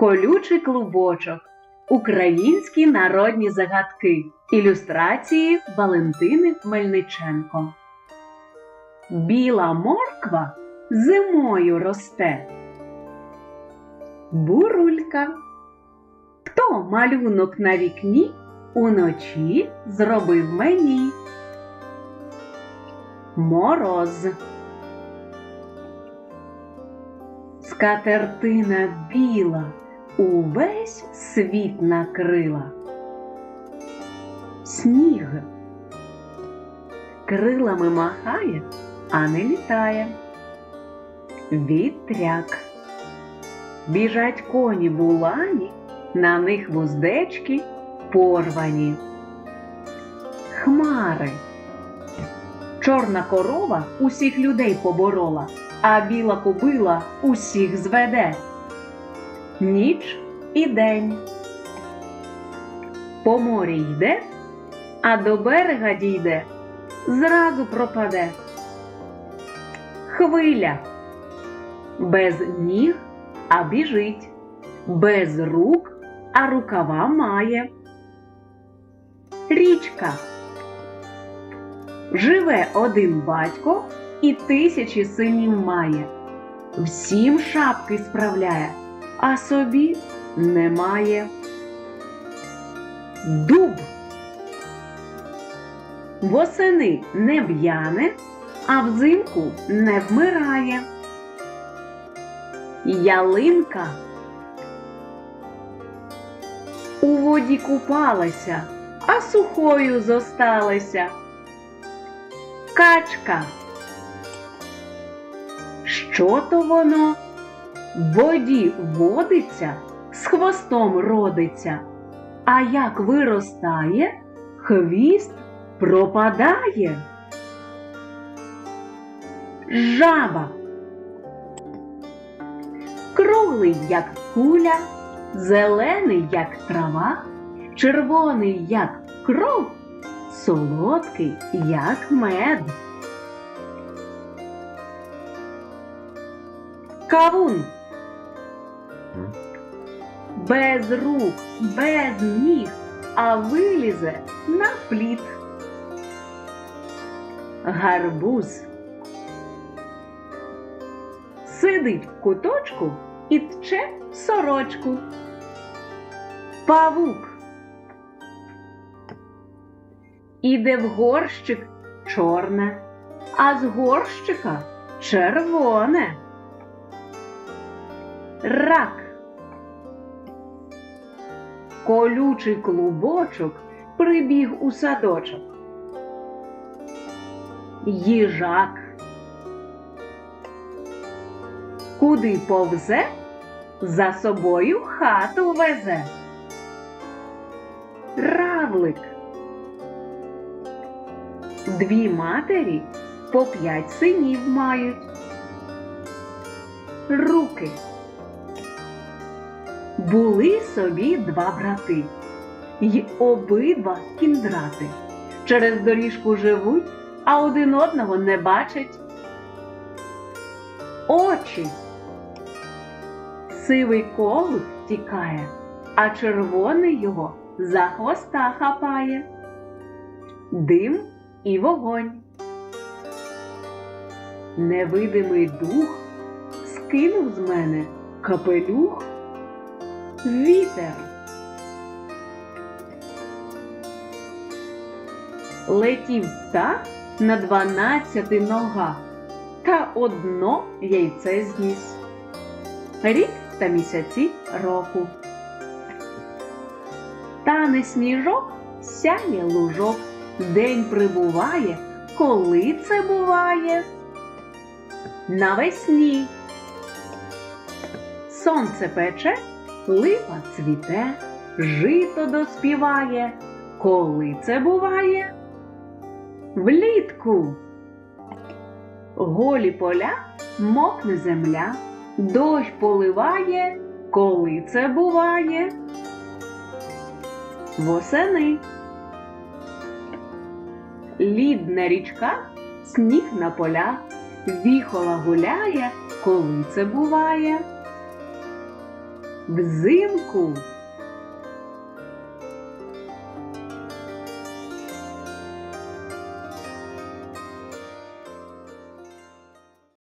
Колючий клубочок. Українські народні загадки. Ілюстрації Валентини Мельниченко. Біла морква зимою росте. Бурулька. Хто малюнок на вікні уночі зробив мені? Мороз. Скатертина біла увесь світ накрила. Сніг крилами махає, а не літає. Вітряк. Біжать коні булані, на них вуздечки порвані. Хмари. Чорна корова усіх людей поборола, а біла кобила усіх зведе. Ніч і день. По морі йде, а до берега дійде, зразу пропаде. Хвиля без ніг, а біжить, без рук, а рукава має. Річка живе один батько і тисячі синів має. Всім шапки справляє, а собі немає. Дуб восени не в'яне, а взимку не вмирає. Ялинка у воді купалася, а сухою зосталася. Качка. Що то воно? В воді водиться, з хвостом родиться, а як виростає, хвіст пропадає. Жаба. Круглий, як куля, зелений, як трава, червоний, як кров, солодкий, як мед. Кавун. Без рук, без ніг, а вилізе на плід. Гарбуз. Сидить в куточку і тче сорочку. Павук. Іде в горщик чорне, а з горщика червоне. Рак. Колючий клубочок прибіг у садочок. Їжак. Куди повзе, за собою хату везе. Равлик. Дві матері по п'ять синів мають. Руки. Були собі два брати, й обидва кіндрати. Через доріжку живуть, а один одного не бачать. Очі. Сивий колут тікає, а червоний його за хвоста хапає. Дим і вогонь. Невидимий дух скинув з мене капелюх. Вітер. Летів птах на дванадцяти ногах, та одно яйце зніс. Рік та місяці року. Тане сніжок, сяє лужок, день прибуває, коли це буває? Навесні. Сонце пече, липа цвіте, жито доспіває. Коли це буває? Влітку. Голі поля мокне земля, дощ поливає, коли це буває? Восени. Лід на річках, сніг на полях, віхола гуляє, коли це буває. Взимку